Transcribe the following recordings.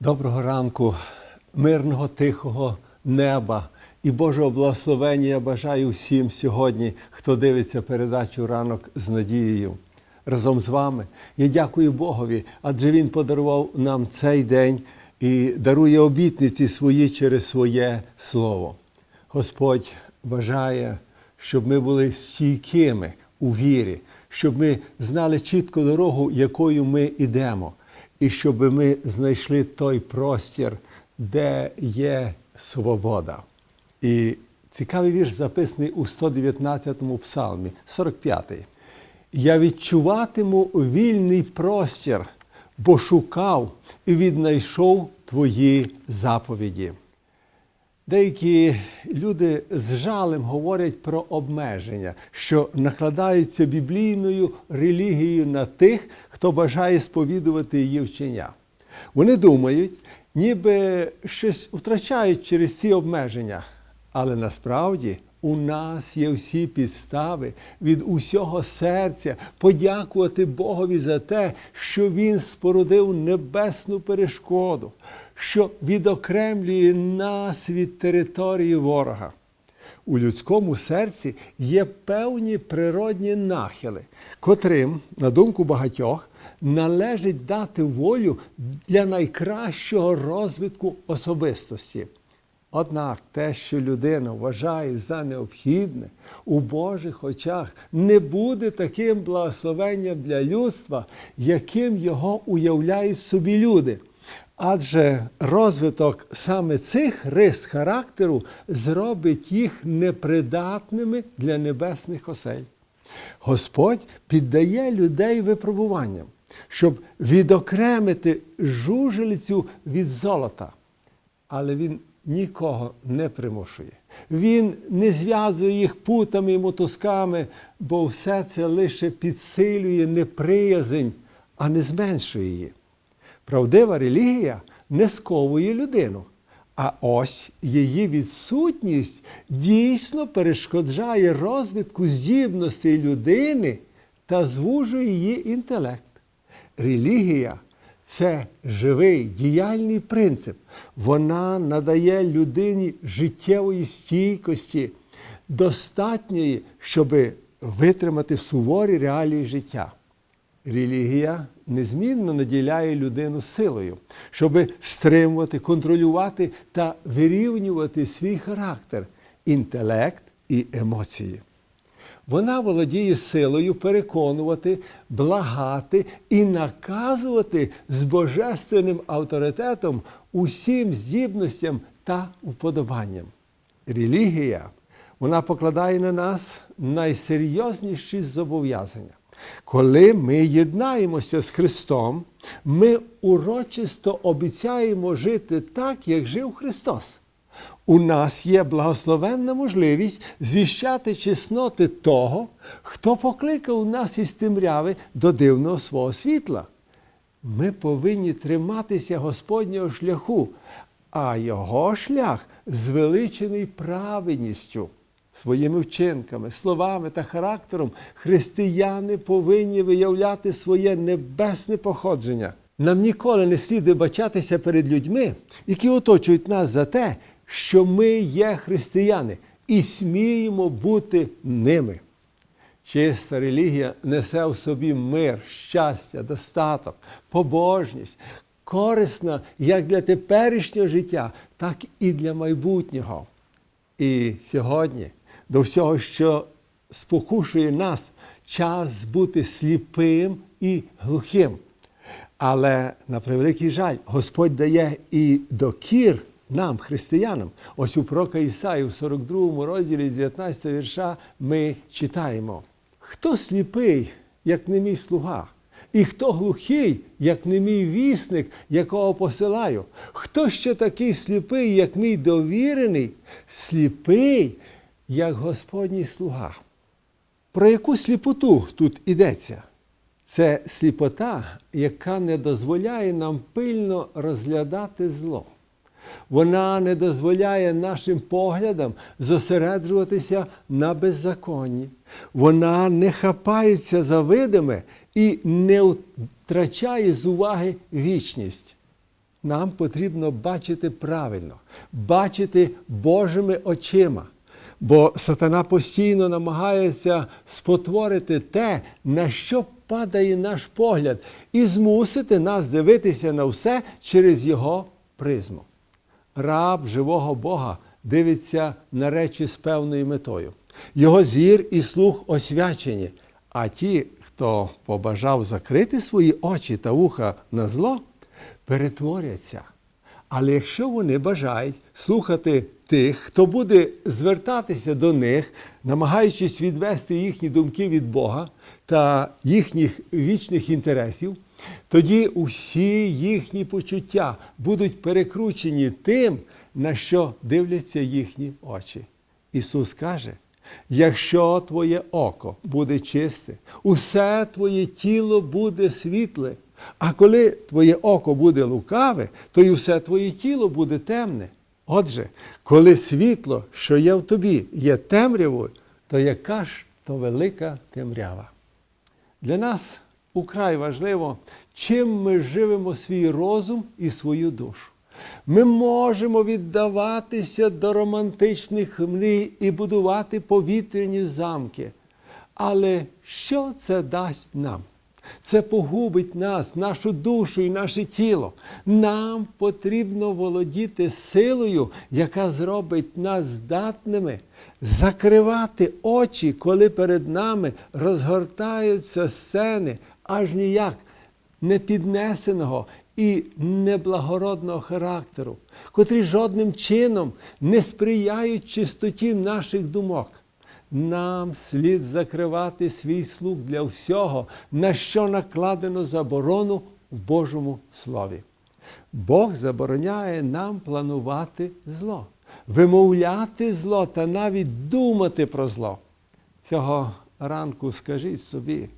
Доброго ранку, мирного, тихого неба і Божого благословення я бажаю всім сьогодні, хто дивиться передачу ранок з надією. Разом з вами я дякую Богові, адже Він подарував нам цей день і дарує обітниці свої через своє слово. Господь бажає, щоб ми були стійкими у вірі, щоб ми знали чітко дорогу, якою ми йдемо, і щоб ми знайшли той простір, де є свобода. І цікавий вірш записаний у 119-му псалмі, 45-й. Я відчуватиму вільний простір, бо шукав і віднайшов твої заповіді. Деякі люди з жалем говорять про обмеження, що накладаються біблійною релігією на тих, хто бажає сповідувати її вчення. Вони думають, ніби щось втрачають через ці обмеження, але насправді у нас є всі підстави від усього серця подякувати Богові за те, що Він спорудив небесну перешкоду, що відокремлює нас від території ворога. У людському серці є певні природні нахили, котрим, на думку багатьох, належить дати волю для найкращого розвитку особистості. Однак те, що людина вважає за необхідне у Божих очах, не буде таким благословенням для людства, яким його уявляють собі люди. Адже розвиток саме цих рис характеру зробить їх непридатними для небесних осель. Господь піддає людей випробуванням, щоб відокремити жужелицю від золота. Але він нікого не примушує. Він не зв'язує їх путами і мотузками, бо все це лише підсилює неприязнь, а не зменшує її. Правдива релігія не сковує людину, а ось її відсутність дійсно перешкоджає розвитку здібностей людини та звужує її інтелект. Релігія це живий діяльний принцип. Вона надає людині життєвої стійкості, достатньої, щоб витримати суворі реалії життя. Релігія незмінно наділяє людину силою, щоб стримувати, контролювати та вирівнювати свій характер, інтелект і емоції. Вона володіє силою переконувати, благати і наказувати з божественним авторитетом усім здібностям та вподобанням. Релігія вона покладає на нас найсерйозніші зобов'язання. Коли ми єднаємося з Христом, ми урочисто обіцяємо жити так, як жив Христос. У нас є благословенна можливість звіщати чесноти того, хто покликав нас із темряви до дивного свого світла. Ми повинні триматися Господнього шляху, а його шлях звеличений праведністю. Своїми вчинками, словами та характером християни повинні виявляти своє небесне походження. Нам ніколи не слід вибачатися перед людьми, які оточують нас за те, що ми є християни і сміємо бути ними. Чиста релігія несе в собі мир, щастя, достаток, побожність, корисна як для теперішнього життя, так і для майбутнього. І сьогодні до всього, що спокушує нас, час бути сліпим і глухим. Але на превеликий жаль, Господь дає і докір нам, християнам. Ось у пророка Ісаї в 42 розділі з 19 вірша ми читаємо: хто сліпий, як не мій слуга? І хто глухий, як не мій вісник, якого посилаю? Хто ще такий сліпий, як мій довірений, сліпий, як Господній слуга? Про яку сліпоту тут йдеться? Це сліпота, яка не дозволяє нам пильно розглядати зло. Вона не дозволяє нашим поглядам зосереджуватися на беззаконні. Вона не хапається за видиме і не втрачає з уваги вічність. нам потрібно бачити правильно, бачити Божими очима. Бо сатана постійно намагається спотворити те, на що падає наш погляд, і змусити нас дивитися на все через його призму. Раб живого Бога дивиться на речі з певною метою. Його зір і слух освячені, а ті, хто побажав закрити свої очі та вуха на зло, перетворяться. Але якщо вони бажають слухати тих, хто буде звертатися до них, намагаючись відвести їхні думки від Бога та їхніх вічних інтересів, тоді усі їхні почуття будуть перекручені тим, на що дивляться їхні очі. Ісус каже: якщо твоє око буде чисте, усе твоє тіло буде світле. А коли твоє око буде лукаве, то й усе твоє тіло буде темне. Отже, коли світло, що є в тобі, є темрявою, то яка ж то велика темрява? Для нас украй важливо, чим ми живемо свій розум і свою душу. Ми можемо віддаватися до романтичних мрій і будувати повітряні замки. Але що це дасть нам? Це погубить нас, нашу душу і наше тіло. Нам потрібно володіти силою, яка зробить нас здатними закривати очі, коли перед нами розгортаються сцени, аж ніяк непіднесеного і неблагородного характеру, котрі жодним чином не сприяють чистоті наших думок. Нам слід закривати свій слух для всього, на що накладено заборону в Божому Слові. Бог забороняє нам планувати зло, вимовляти зло та навіть думати про зло. Цього ранку скажіть собі,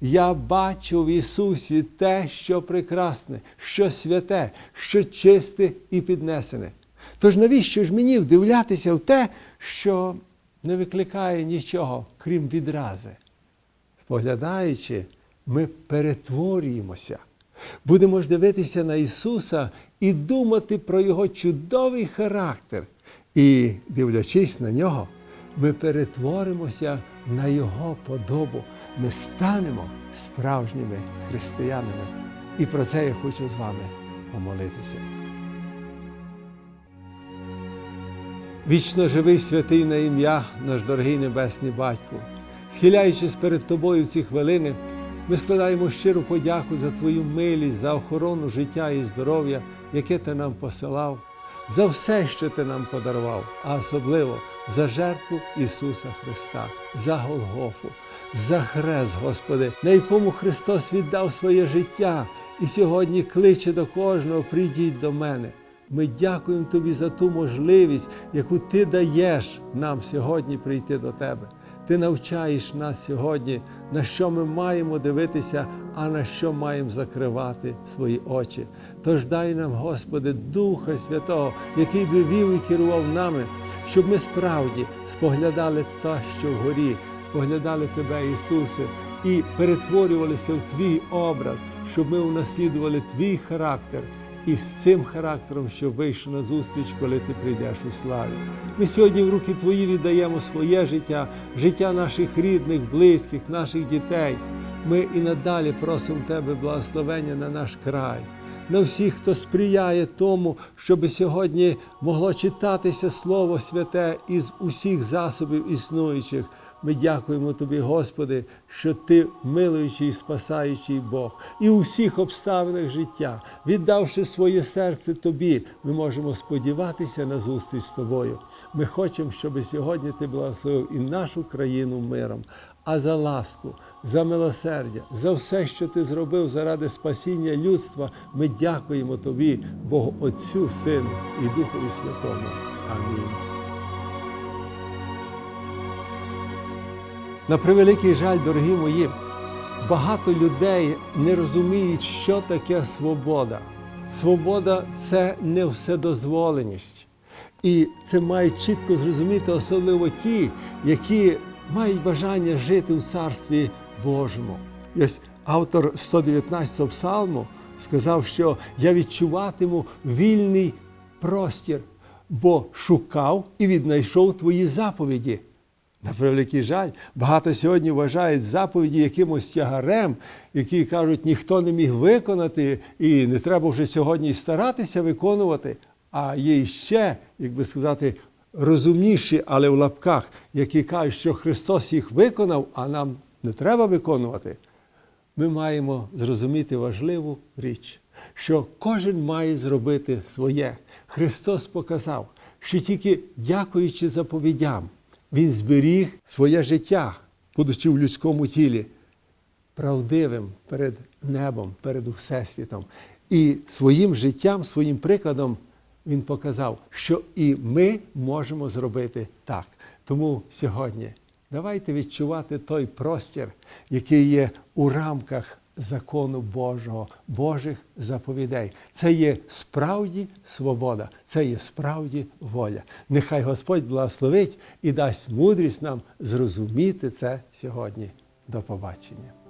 я бачу в Ісусі те, що прекрасне, що святе, що чисте і піднесене. Тож навіщо ж мені вдивлятися в те, що не викликає нічого, крім відрази? Споглядаючи, ми перетворюємося. Будемо ж дивитися на Ісуса і думати про Його чудовий характер. І, дивлячись на нього, ми перетворимося на Його подобу. Ми станемо справжніми християнами. І про це я хочу з вами помолитися. Вічно живий святий на ім'я, наш дорогий Небесний Батько. Схиляючись перед Тобою в ці хвилини, ми складаємо щиру подяку за Твою милість, за охорону життя і здоров'я, яке Ти нам посилав, за все, що Ти нам подарував, а особливо за жертву Ісуса Христа, за Голгофу, за хрест, Господи, на якому Христос віддав своє життя і сьогодні кличе до кожного, прийдіть до мене. Ми дякуємо Тобі за ту можливість, яку Ти даєш нам сьогодні прийти до Тебе. Ти навчаєш нас сьогодні, на що ми маємо дивитися, а на що маємо закривати свої очі. Тож дай нам, Господи, Духа Святого, який би вів і керував нами, щоб ми справді споглядали те, що вгорі, споглядали Тебе, Ісусе, і перетворювалися в Твій образ, щоб ми унаслідували Твій характер і з цим характером, що вийшов на зустріч, коли ти прийдеш у славі. Ми сьогодні в руки Твої віддаємо своє життя, життя наших рідних, близьких, наших дітей. Ми і надалі просимо Тебе благословення на наш край. На всіх, хто сприяє тому, щоб сьогодні могло читатися Слово Святе із усіх засобів існуючих. Ми дякуємо Тобі, Господи, що Ти милуючий і спасаючий Бог. І у всіх обставинах життя, віддавши своє серце Тобі, ми можемо сподіватися на зустріч з Тобою. Ми хочемо, щоб сьогодні Ти благословив і нашу країну миром. А за ласку, за милосердя, за все, що ти зробив заради спасіння людства, ми дякуємо Тобі, Богу Отцю, Сину і Духові Святому. Амінь. На превеликий жаль, дорогі мої, багато людей не розуміють, що таке свобода. Свобода це не вседозволеність. І це мають чітко зрозуміти, особливо ті, які мають бажання жити в Царстві Божому. І автор 119-го псалму сказав, що я відчуватиму вільний простір, бо шукав і віднайшов твої заповіді. На превеликий жаль, багато сьогодні вважають заповіді якимось тягарем, які кажуть, ніхто не міг виконати, і не треба вже сьогодні старатися виконувати. А є ще, як би сказати, розумніші, але в лапках, які кажуть, що Христос їх виконав, а нам не треба виконувати. Ми маємо зрозуміти важливу річ, що кожен має зробити своє. Христос показав, що тільки дякуючи заповідям, Він зберіг своє життя, будучи в людському тілі, правдивим перед небом, перед Всесвітом. І своїм життям, своїм прикладом Він показав, що і ми можемо зробити так. Тому сьогодні давайте відчувати той простір, який є у рамках закону Божого, Божих заповідей. Це є справді свобода, це є справді воля. Нехай Господь благословить і дасть мудрість нам зрозуміти це сьогодні. До побачення.